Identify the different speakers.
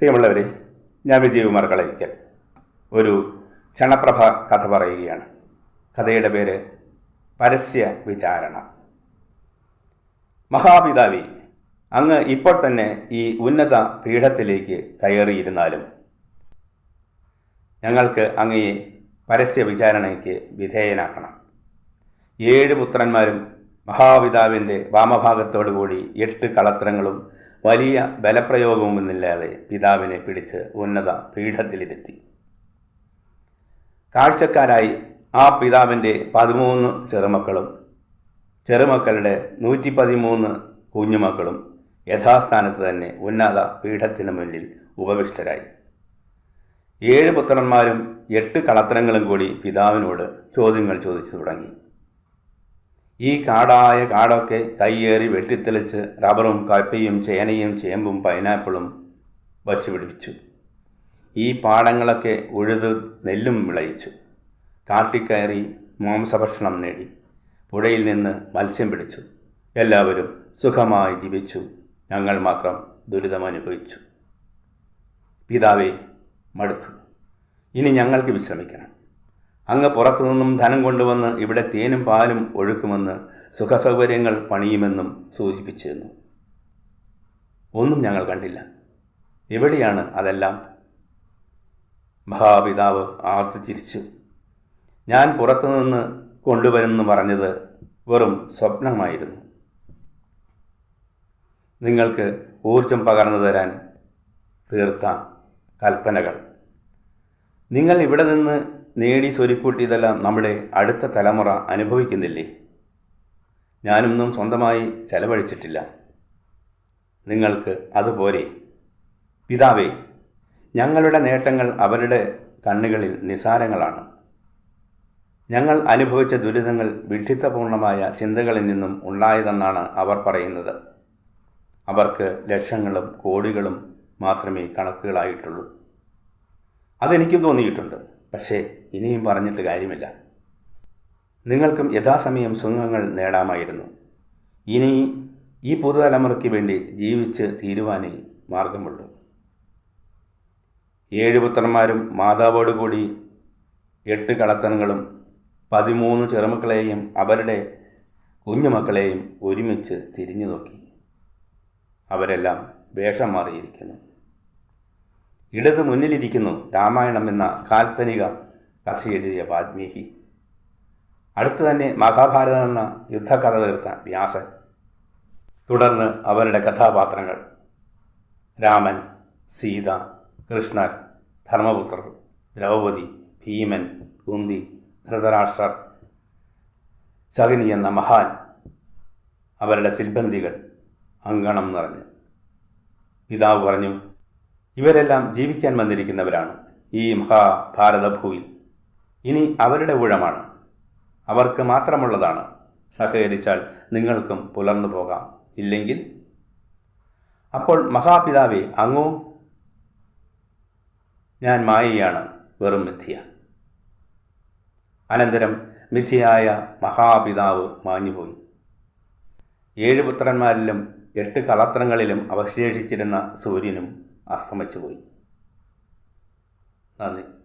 Speaker 1: പ്രിയമുള്ളവരെ ഞാൻ വിജയകുമാർ കളരിക്കൽ. ഒരു ക്ഷണപ്രഭ കഥ പറയുകയാണ്. കഥയുടെ പേര് പരസ്യ വിചാരണ. മഹാപിതാവി അങ്ങ് ഇപ്പോൾ തന്നെ ഈ ഉന്നത പീഠത്തിലേക്ക് കയറിയിരുന്നാലും ഞങ്ങൾക്ക് അങ്ങയെ പരസ്യ വിചാരണയ്ക്ക് വിധേയനാക്കണം. ഏഴ് പുത്രന്മാരും മഹാപിതാവിന്റെ വാമഭാഗത്തോടുകൂടി എട്ട് കളത്രങ്ങളും വലിയ ബലപ്രയോഗമൊന്നുമില്ലാതെ പിതാവിനെ പിടിച്ച് ഉന്നത പീഠത്തിലിരുത്തി. കാഴ്ചക്കാരായി ആ പിതാവിന്റെ പതിമൂന്ന് ചെറുമക്കളും ചെറുമക്കളുടെ നൂറ്റി പതിമൂന്ന് കുഞ്ഞുമക്കളും യഥാസ്ഥാനത്ത് തന്നെ ഉന്നത പീഠത്തിന് മുന്നിൽ ഉപവിഷ്ടരായി. ഏഴ് പുത്രന്മാരും എട്ട് കളത്രങ്ങളും കൂടി പിതാവിനോട് ചോദ്യങ്ങൾ ചോദിച്ചു തുടങ്ങി. ഈ കാടായ കാടൊക്കെ കയ്യേറി വെട്ടിത്തെളിച്ച് റബ്ബറും കപ്പയും ചേനയും ചേമ്പും പൈനാപ്പിളും വച്ച് പിടിപ്പിച്ചു. ഈ പാടങ്ങളൊക്കെ ഉഴുത് നെല്ലും വിളയിച്ചു. കാട്ടിക്കയറി മാംസഭക്ഷണം നേടി. പുഴയിൽ നിന്ന് മത്സ്യം പിടിച്ചു. എല്ലാവരും സുഖമായി ജീവിച്ചു. ഞങ്ങൾ മാത്രം ദുരിതമനുഭവിച്ചു പിതാവേ മടുത്തു. ഇനി ഞങ്ങൾക്ക് വിശ്രമിക്കണം. അങ്ങ് പുറത്തുനിന്നും ധനം കൊണ്ടുവന്ന് ഇവിടെ തേനും പാലും ഒഴുക്കുമെന്ന് സുഖസൗകര്യങ്ങൾ പണിയുമെന്നും സൂചിപ്പിച്ചിരുന്നു. ഒന്നും ഞങ്ങൾ കണ്ടില്ല. എവിടെയാണ് അതെല്ലാം? മഹാപിതാവ് ആർത്തിച്ചിരിച്ചു. ഞാൻ പുറത്തുനിന്ന് കൊണ്ടുവരുമെന്ന് പറഞ്ഞത് വെറും സ്വപ്നമായിരുന്നു. നിങ്ങൾക്ക് ഊർജം പകർന്നു തരാൻ തീർത്ത കൽപ്പനകൾ. നിങ്ങൾ ഇവിടെ നിന്ന് നേടി സ്വരുക്കൂട്ടിയതെല്ലാം നമ്മുടെ അടുത്ത തലമുറ അനുഭവിക്കുന്നില്ലേ? ഞാനൊന്നും സ്വന്തമായി ചെലവഴിച്ചിട്ടില്ല. നിങ്ങൾക്ക് അതുപോലെ. പിതാവേ ഞങ്ങളുടെ നേട്ടങ്ങൾ അവരുടെ കണ്ണുകളിൽ നിസാരങ്ങളാണ്. ഞങ്ങൾ അനുഭവിച്ച ദുരിതങ്ങൾ വിഡിത്തപൂർണമായ ചിന്തകളിൽ നിന്നും ഉണ്ടായതെന്നാണ് അവർ പറയുന്നത്. അവർക്ക് ലക്ഷങ്ങളും കോടികളും മാത്രമേ കണക്കുകളായിട്ടുള്ളൂ. അതെനിക്കും തോന്നിയിട്ടുണ്ട്. പക്ഷേ ഇനിയും പറഞ്ഞിട്ട് കാര്യമില്ല. നിങ്ങൾക്കും യഥാസമയം സുഖങ്ങൾ നേടാമായിരുന്നു. ഇനി ഈ പുതുതലമുറയ്ക്ക് വേണ്ടി ജീവിച്ച് തീരുവാനേ മാർഗമുള്ളൂ. ഏഴ് പുത്രന്മാരും മാതാവോടുകൂടി എട്ട് കളത്തനുകളും പതിമൂന്ന് ചെറുമക്കളെയും അവരുടെ കുഞ്ഞുമക്കളെയും ഒരുമിച്ച് തിരിഞ്ഞു നോക്കി അവരെല്ലാം വേഷം മാറിയിരിക്കുന്നു. ഇടത് മുന്നിലിരിക്കുന്നു രാമായണം എന്ന കാൽപ്പനിക കഥ എഴുതിയ വാൽമീകി. അടുത്തു തന്നെ മഹാഭാരതം എന്ന യുദ്ധകഥ തീർത്ത വ്യാസൻ. തുടർന്ന് അവരുടെ കഥാപാത്രങ്ങൾ രാമൻ സീത കൃഷ്ണൻ ധർമ്മപുത്രർ ദ്രൗപദി ഭീമൻ കുന്തി ധൃതരാഷ്ട്രർ ശകുനി എന്ന മഹാൻ അവരുടെ സിൽബന്ധികൾ അങ്കണം നിറഞ്ഞ്. പിതാവ് പറഞ്ഞു ഇവരെല്ലാം ജീവിക്കാൻ വന്നിരിക്കുന്നവരാണ് ഈ മഹാഭാരതഭൂവിൽ. ഇനി അവരുടെ ഊഴമാണ്. അവർക്ക് മാത്രമുള്ളതാണ്. സഹകരിച്ചാൽ നിങ്ങൾക്കും പുലർന്നു പോകാം. ഇല്ലെങ്കിൽ അപ്പോൾ മഹാപിതാവെ അങ്ങോ? ഞാൻ മായയാണ് വെറും മിഥ്യ. അനന്തരം മിഥിയായ മഹാപിതാവ് മാഞ്ഞുപോയി. ഏഴ് പുത്രന്മാരിലും എട്ട് കളത്രങ്ങളിലും അവശേഷിച്ചിരുന്ന സൂര്യനും അസ്തമിച്ചുപോയി. നന്ദി.